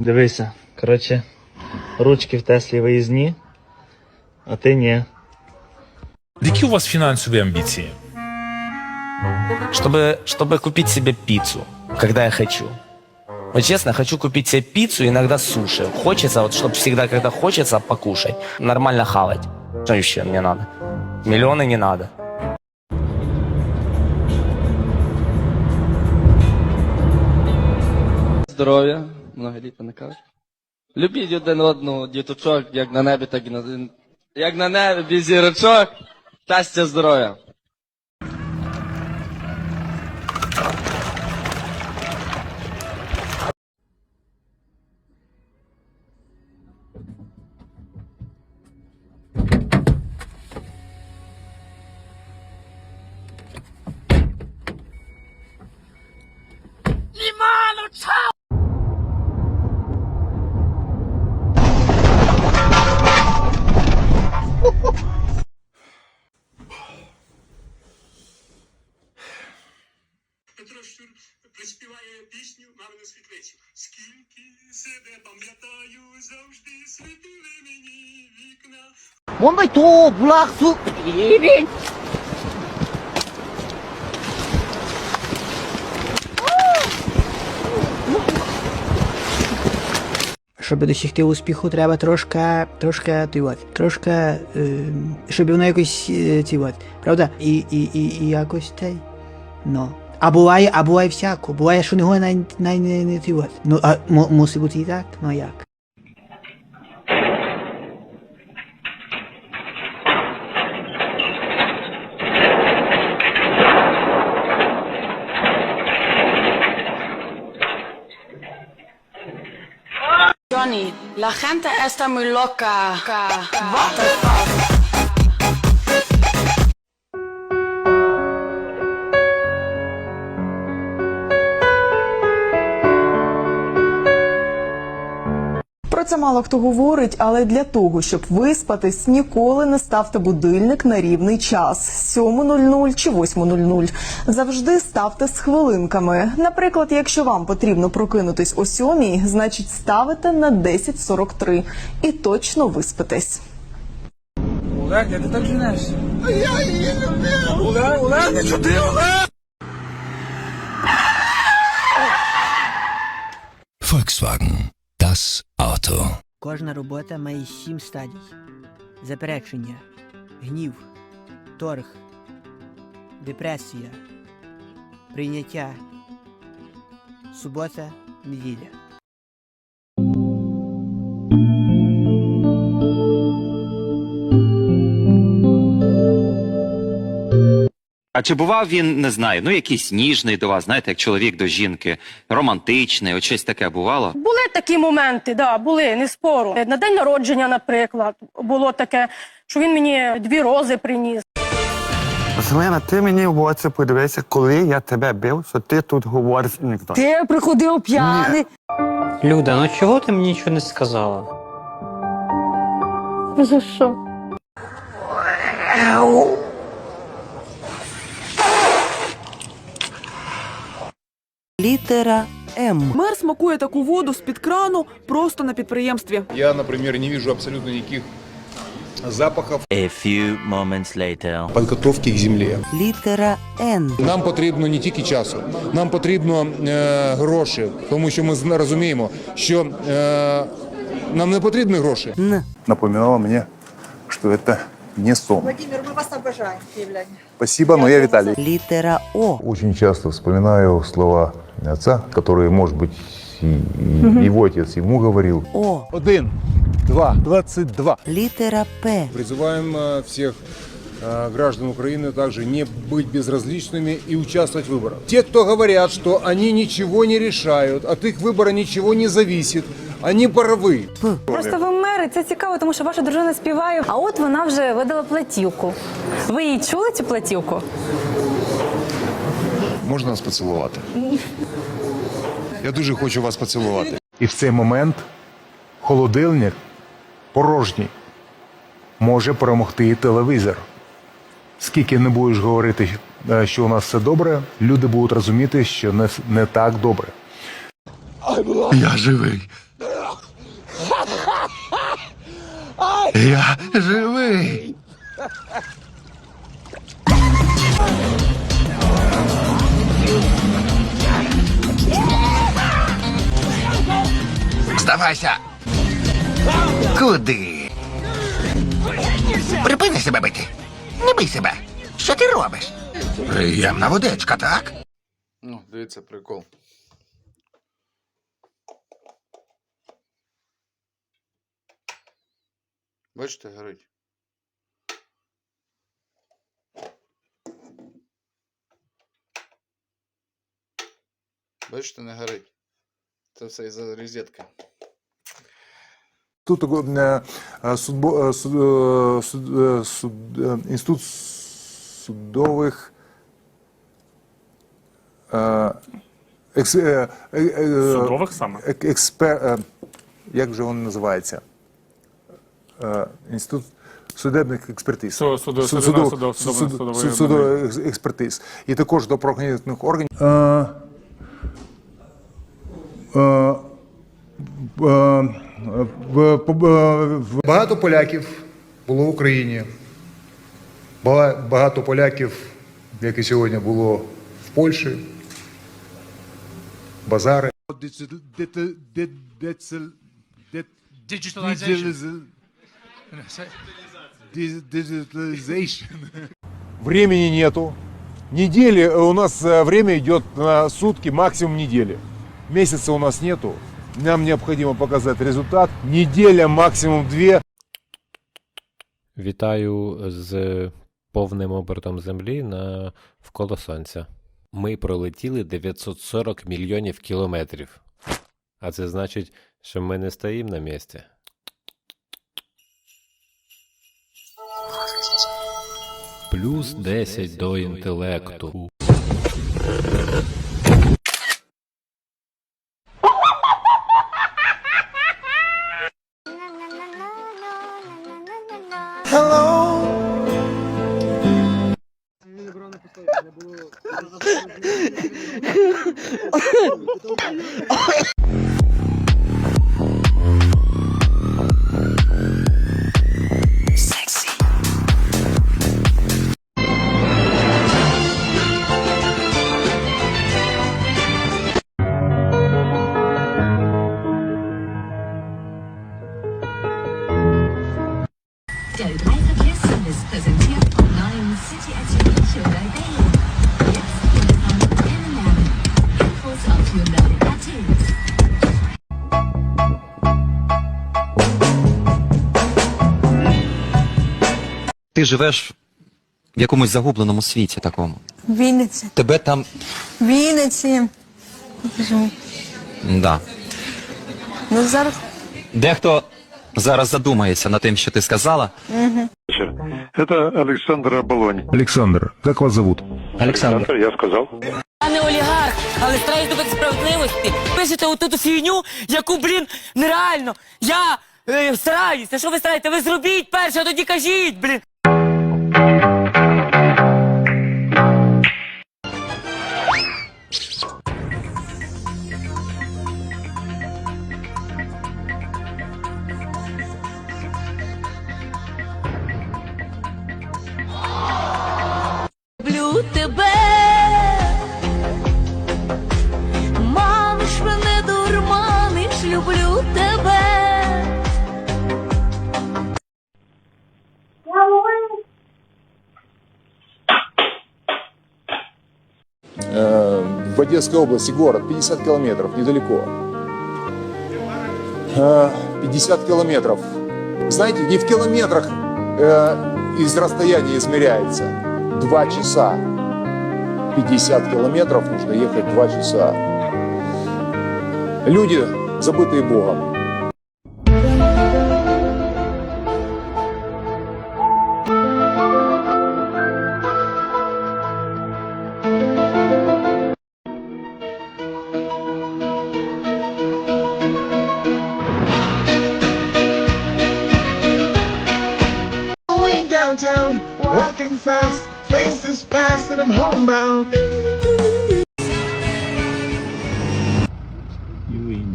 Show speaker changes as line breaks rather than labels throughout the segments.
Дивися, коротше, ручки в Теслі виїзні, а ти ні.
Які у вас фінансові амбіції?
чтобы, чтобы купить себе пиццу, когда я хочу. Вот честно, хочу купить себе пиццу, иногда суши. Хочется, вот чтобы всегда, когда хочется, покушать. Нормально хавать. Что еще мне надо? Миллионы не надо.
Здоров'я, многоліта не кажуть. Любіть один одного, діточок, як на небі, так і на як на небі зірочок. Щастя, здоров'я.
прощур приспіває пісню мамину світлицю. Скільки себе пам'ятаю, завжди світили мені вікна.
Момбай то булах су рівень.
Щоб досягти успіху, треба трошки, трошки тивати, трошки, е, щоб воно якось е, тивати, правда? І, і, і, і якось те, но. А буває, а буває всяко, буває, що не го най, най, не, не ті от. Ну, а му- мусить бути і так, ну як?
Johnny, la gente está muy loca. What the fuck?
Це мало хто говорить, але для того, щоб виспатись, ніколи не ставте будильник на рівний час 7.00 чи 8.00. Завжди ставте з хвилинками. Наприклад, якщо вам потрібно прокинутись о 7, значить ставите на 10.43 і точно виспитесь.
Volkswagen. Das Auto.
Кожна робота має сім стадій. Заперечення, гнів, торг, депресія, прийняття, субота, неділя.
А чи бував він, не знаю, ну якийсь ніжний до вас, знаєте, як чоловік до жінки, романтичний, от щось таке бувало?
Були такі моменти, да, були, не спору. На день народження, наприклад, було таке, що він мені дві рози приніс.
Селена, ти мені в оце подивися, коли я тебе бив, що ти тут говориш ніхто.
Ти приходив п'яний.
Люда, ну чого ти мені нічого не сказала?
За що?
Літера М.
Мер смакує таку воду з-під крану просто на підприємстві.
Я, наприклад, не вижу абсолютно ніяких запахів
A few moments later.
підготовки к землі.
Літера Н.
Нам потрібно не тільки часу, нам потрібно е, гроші, тому що ми зна- розуміємо, що е, нам не потрібні гроші.
Н.
Напоминало мне, что это не сон.
Владимир, ми вас обожаємо, київляні.
Спасибо, но я Виталий.
Літера О.
Очень часто вспоминаю слова отца, которые, может быть, и его отец ему говорил.
О.
Один, два, двадцять два.
Літера П.
Призываем э, всех э, граждан Украины также не быть безразличными и участвовать в выборах. Те, кто говорят, что они ничего не решают, от их выбора ничего не зависит, они правы.
Просто ви мери, це цікаво, тому що ваша дружина співає. А от вона вже видала платівку. Ви її чули цю платівку?
Можна нас поцілувати? Я дуже хочу вас поцілувати. І в цей момент холодильник порожній може перемогти і телевізор. Скільки не будеш говорити, е, що у нас все добре, люди будуть розуміти, що не, не так добре.
Я живий.
Я живий. Здавайся. Куди? Припини себе бити. Не бий себе. Що ти робиш? Приємна водичка, так?
Ну, дивіться, прикол. Бачите, горить. Бачите, не горить. Це все із-за розетки.
Тут е, е, судбо, е, суд, суд, суд, інститут судових е, екс, е, е, е,
Судових саме?
експер, е, як же він називається? Е, інститут судебних експертиз.
Судових-
судов-
судов- судових-
суд-
судових
суд- судових екс- експертиз. І також до правоохоронних органів. Е, е, Багато поляків було в Україні. Багато поляків, як і сьогодні, було в Польщі. Базари. Времени нету. Недели, э, у нас э, время идет на сутки, максимум недели. Месяца у нас нету. Нам необходимо показать результат. Неделя, максимум две.
Вітаю з повним обертом землі на вколо сонця. Ми пролетіли 940 мільйонів кілометрів. А це значить, що ми не стоїмо на місці. Плюс 10 до інтелекту.
Der
Ти живеш в якомусь загубленому світі такому.
Вінниці.
Тебе там.
Вінниці.
Да.
Ну зараз.
Дехто зараз задумається над тим, що ти сказала.
Это Александр Аболонь. Александр, как вас зовут?
Александр.
Я сказал.
Я не олігарх, але стараюсь добити справедливості. Пишете оту фігню, яку, блін, нереально. Я е, стараюся. Що ви стараєте? Ви зробіть перше, а тоді кажіть, блін. Тебе. Мамиш мене дурманиш, люблю тебе.
в Одесской области город, 50 километров, недалеко. Э, 50 километров. Знаете, не в километрах э, из расстояния измеряется. Два часа. 50 километров нужно ехать два часа. Люди, забытые Богом.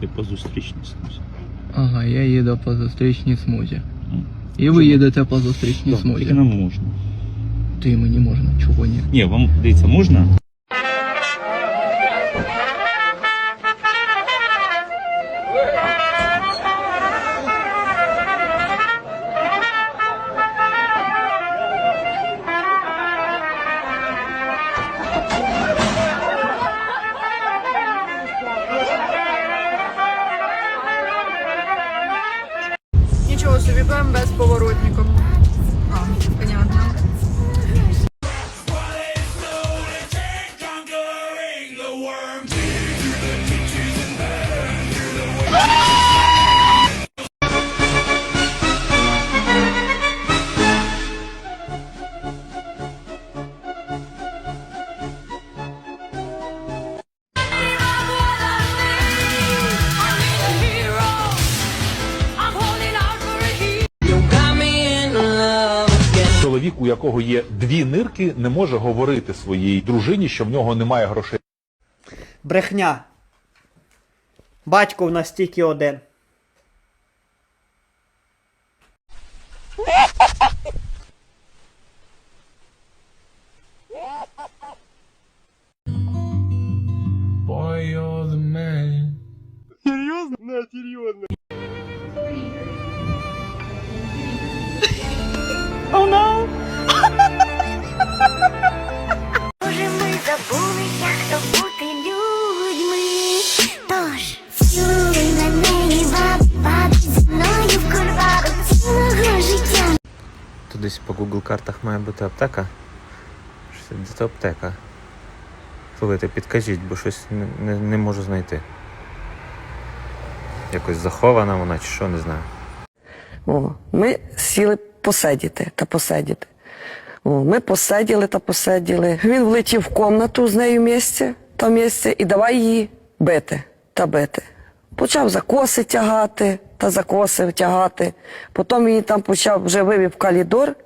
Ти по зустрічній смузі.
Ага, я їду по зустрічній смузі.
І ви їдете по зустрічній смузі.
нам можна.
Ти мені можна, чого ні.
Ні, вам дивіться, можна?
Якого є дві нирки, не може говорити своїй дружині, що в нього немає грошей.
Брехня. Батько в нас тільки один.
Десь по Google картах має бути аптека. Що де то аптека? Слухайте, підкажіть, бо щось не, не, не можу знайти. Якось захована вона чи що, не знаю.
О, ми сіли посидіти та посидіти. О, ми посиділи та посиділи. Він влетів в комнату з нею місце, та місце, і давай її бити та бити. Почав за коси тягати та за коси тягати. Потім він там почав вже вивів калідор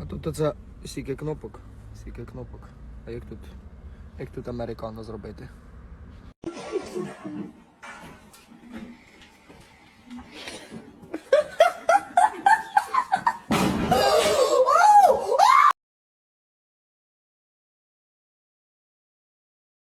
А тут оце стільки кнопок, стільки кнопок. А як тут, як тут американо зробити?